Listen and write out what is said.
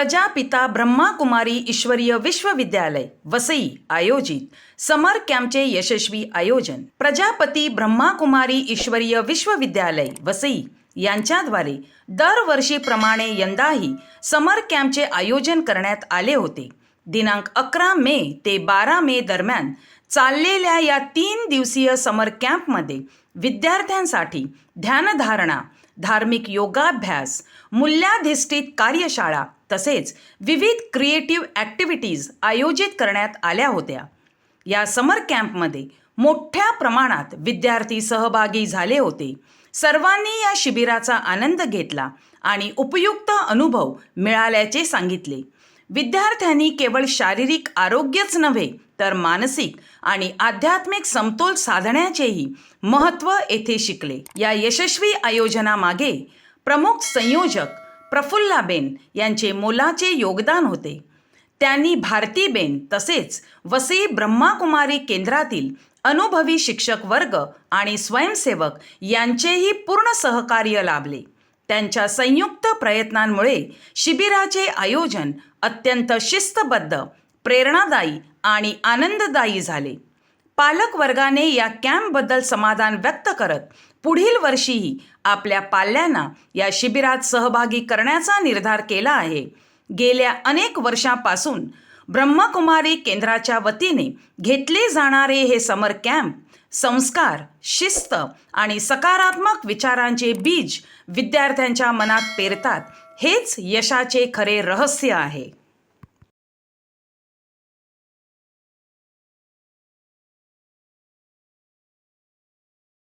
प्रजापिता ब्रह्माकुमारी ईश्वरीय विश्वविद्यालय वसई आयोजित. समर कॅम्पचे यशस्वी आयोजन. प्रजापती ब्रह्माकुमारी ईश्वरीय विश्वविद्यालय वसई. यांच्याद्वारे दरवर्षीप्रमाणे यंदाही समर कॅम्पचे आयोजन करण्यात आले होते. दिनांक अकरा मे ते बारा मे दरम्यान चाललेल्या या तीन दिवसीय समर कॅम्पमध्ये विद्यार्थ्यांसाठी ध्यानधारणा धार्मिक योगाभ्यास मूल्याधिष्ठित कार्यशाळा तसेच विविध क्रिएटिव्ह ॲक्टिव्हिटीज आयोजित करण्यात आल्या होत्या. या समर कॅम्पमध्ये मोठ्या प्रमाणात विद्यार्थी सहभागी झाले होते. सर्वांनी या शिबिराचा आनंद घेतला आणि उपयुक्त अनुभव मिळाल्याचे सांगितले. विद्यार्थ्यांनी केवळ शारीरिक आरोग्यच नव्हे तर मानसिक आणि आध्यात्मिक समतोल साधण्याचेही महत्त्व येथे शिकले. या यशस्वी आयोजनामागे प्रमुख संयोजक प्रफुल्लाबेन यांचे मोलाचे योगदान होते. त्यांनी भारतीबेन तसेच वसई ब्रह्माकुमारी केंद्रातील अनुभवी शिक्षक वर्ग आणि स्वयंसेवक यांचेही पूर्ण सहकार्य लाभले. त्यांच्या संयुक्त प्रयत्नांमुळे शिबिराचे आयोजन अत्यंत शिस्तबद्ध प्रेरणादायी आणि आनंददायी झाले. पालक वर्गाने या कॅम्पबद्दल समाधान व्यक्त करत पुढील वर्षीही आपल्या पाल्यांना या शिबिरात सहभागी करण्याचा निर्धार केला आहे. गेल्या अनेक वर्षांपासून ब्रह्मकुमारी केंद्राच्या वतीने घेतले जाणारे हे समर कॅम्प संस्कार शिस्त आणि सकारात्मक विचारांचे बीज विद्यार्थ्यांच्या मनात पेरतात. हेच यशाचे खरे रहस्य आहे.